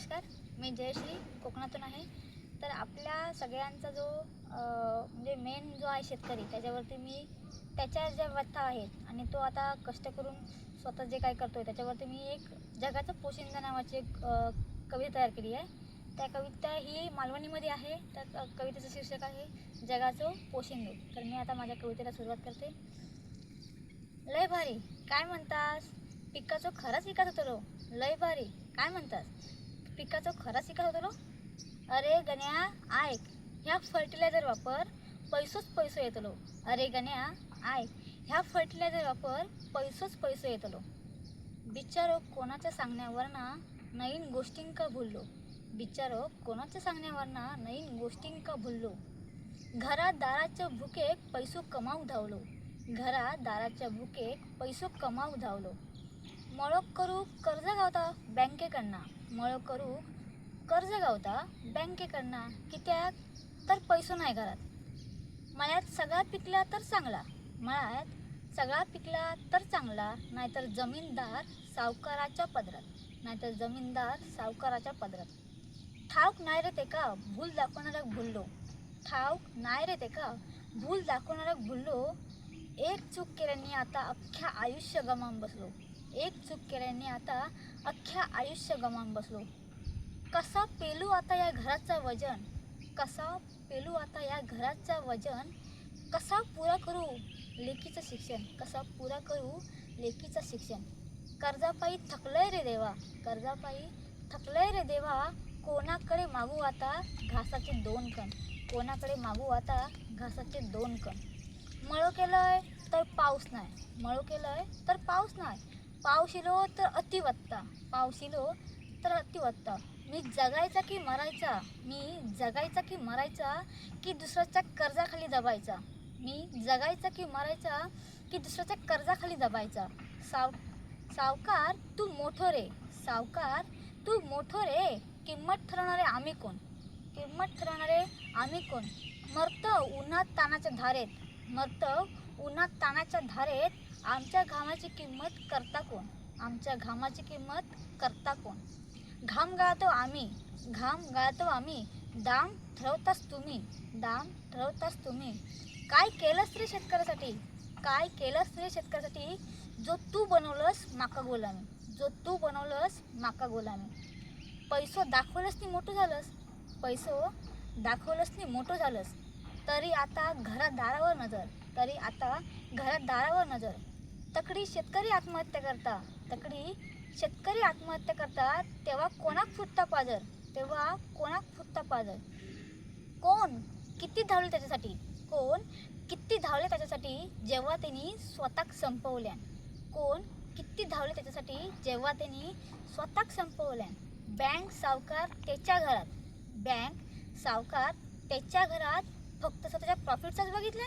नमस्कार मी जयश्री कोकणातून आहे. तर आपल्या सगळ्यांचा जो म्हणजे मेन जो आहे शेतकरी त्याच्यावरती मी त्याच्या ज्या व्यथा आहेत आणि तो आता कष्ट करून स्वतः जे काय करतोय त्याच्यावरती मी एक जगाचं पोशिंदा नावाची एक कविता तयार केली आहे. त्या कविता ही मालवणीमध्ये आहे. त्या कवितेचं शीर्षक आहे जगाचं पोशिंदू. तर मी आता माझ्या कवितेला सुरुवात करते. लय भारी काय म्हणतास? पिकाचं खरंच विकास होतो रो लय भारी काय म्हणतास? पिकाचं खरा विकास होतो रो अरे गण्या ऐक ह्या फर्टिलायझर वापर पैसोच पैसो येतलो. अरे गण्या ऐक ह्या फर्टिलायझर वापर पैसोच पैसो येतलो. बिचारो कोणाच्या सांगण्यावरना नवीन गोष्टींका भुललो. बिचारो कोणाच्या सांगण्यावरना नवीन गोष्टींका भुललो. घरा दाराच्या भुकेक पैसो कमावू धावलो. घरा दाराच्या भुकेक पैसो कमावू धावलो. मळो करू कर्ज गावता बँकेकडनं. मळ करू कर्ज गावता बँकेकडनं कित्याक तर पैसो नाही घरात. मळ्यात सगळा पिकला तर चांगला. मळ्यात सगळा पिकला तर चांगला नाहीतर जमीनदार सावकाराच्या पदरात. नाहीतर जमीनदार सावकाराच्या पदरात. ठाऊक नाही रे ते का भूल दाखवणाऱ्या भुललो. ठाऊक नाही रे ते का भूल दाखवणाऱ्या भुललो. एक चूक केल्याने आता अख्ख्या आयुष्य गमावून बसलो. एक चूक केल्याने आता अख्ख्या आयुष्य गमावून बसलो. कसा पेलू आता या घराचं वजन? कसा पेलू आता या घराचं वजन? कसा पुरा करू लेकीचं शिक्षण? कसा पुरा करू लेकीचं शिक्षण? कर्जापायी थकलंय रे देवा. कर्जापायी थकलंय रे देवा. कोणाकडे मागू आता घासाचे दोन कण? कोणाकडे मागू आता घासाचे दोन कण? मळो केलंय तर पाऊस नाही. मळो केलंय तर पाऊस नाही. पाऊस इलो तर अतिवत्ता. पाऊस इलो तर अतिवत्ता. मी जगायचा की मरायचा? मी जगायचा की मरायचा की दुसऱ्याच्या कर्जाखाली दबायचा? मी जगायचा की मरायचा की दुसऱ्याच्या कर्जाखाली दबायचा? साव सावकार तू मोठो रे. सावकार तू मोठो रे. किंमत ठरवणारे आम्ही कोण? किंमत ठरवणारे आम्ही कोण? मरतं उन्हात तानाच्या धारेत. मरतं उन्हात तानाच्या धारेत आमच्या घामाची किंमत करता कोण? आमच्या घामाची किंमत करता कोण? घाम गाळतो आम्ही. घाम गाळतो आम्ही. दाम ठरवताच तुम्ही. दाम ठरवताच तुम्ही. काय केलंस रे शेतकऱ्यासाठी? काय केलंस रे शेतकऱ्यासाठी? जो तू बनवलंस माका गोलामी. जो तू बनवलंस माका गोलामी. पैसो दाखवलंस नी मोठं झालंस. पैसो दाखवलंस नी मोठं झालंस. तरी आता घरात दारावर नजर. तरी आता घरात दारावर नजर. तकडी शेतकरी आत्महत्या करता. तकडी शेतकरी आत्महत्या करतात तेव्हा कोणाक फुटता पाजर? तेव्हा कोणाक फुटता पाजर? कोण किती धावले त्याच्यासाठी? कोण किती धावले त्याच्यासाठी जेव्हा त्यांनी स्वतःक संपवल्या? कोण किती धावले त्याच्यासाठी जेव्हा त्यांनी स्वतःक संपवल्या? बँक सावकार त्याच्या घरात. बँक सावकार त्याच्या घरात फक्त स्वतःच्या प्रॉफिटचाच बघितल्या?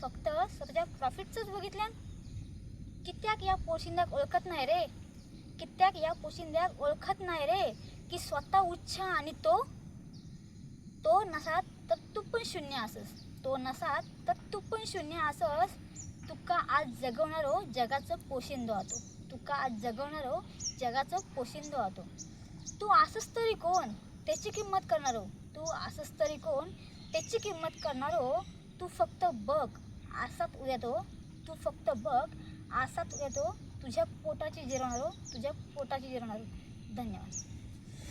फक्त स्वतःच्या प्रॉफिटचंच बघितल्या? कित्याक या पोशिंद्याक ओळखत नाही रे? कित्याक या पोशिंद्याक ओळखत नाही रे? की स्वतः उच्च आणि तो तो नसात तर तू पण शून्य असस. तो नसात तर तू पण शून्य असस. तुका आज जगवणारो जगाचं पोशिंदो आतो. तुका आज जगवणारो जगाचं पोशिंदो आतो. तू असस तरी कोण? त्याची किंमत करणारो. तू असस तरी कोण? त्याची किंमत करणारो तू फक्त बघ. आसात उद्या तो तू फक्त बघ. आसात उद्या तो तुझ्या पोटाची जिरवणारो हो. तुझ्या पोटाची जिरवणारो हो. धन्यवाद.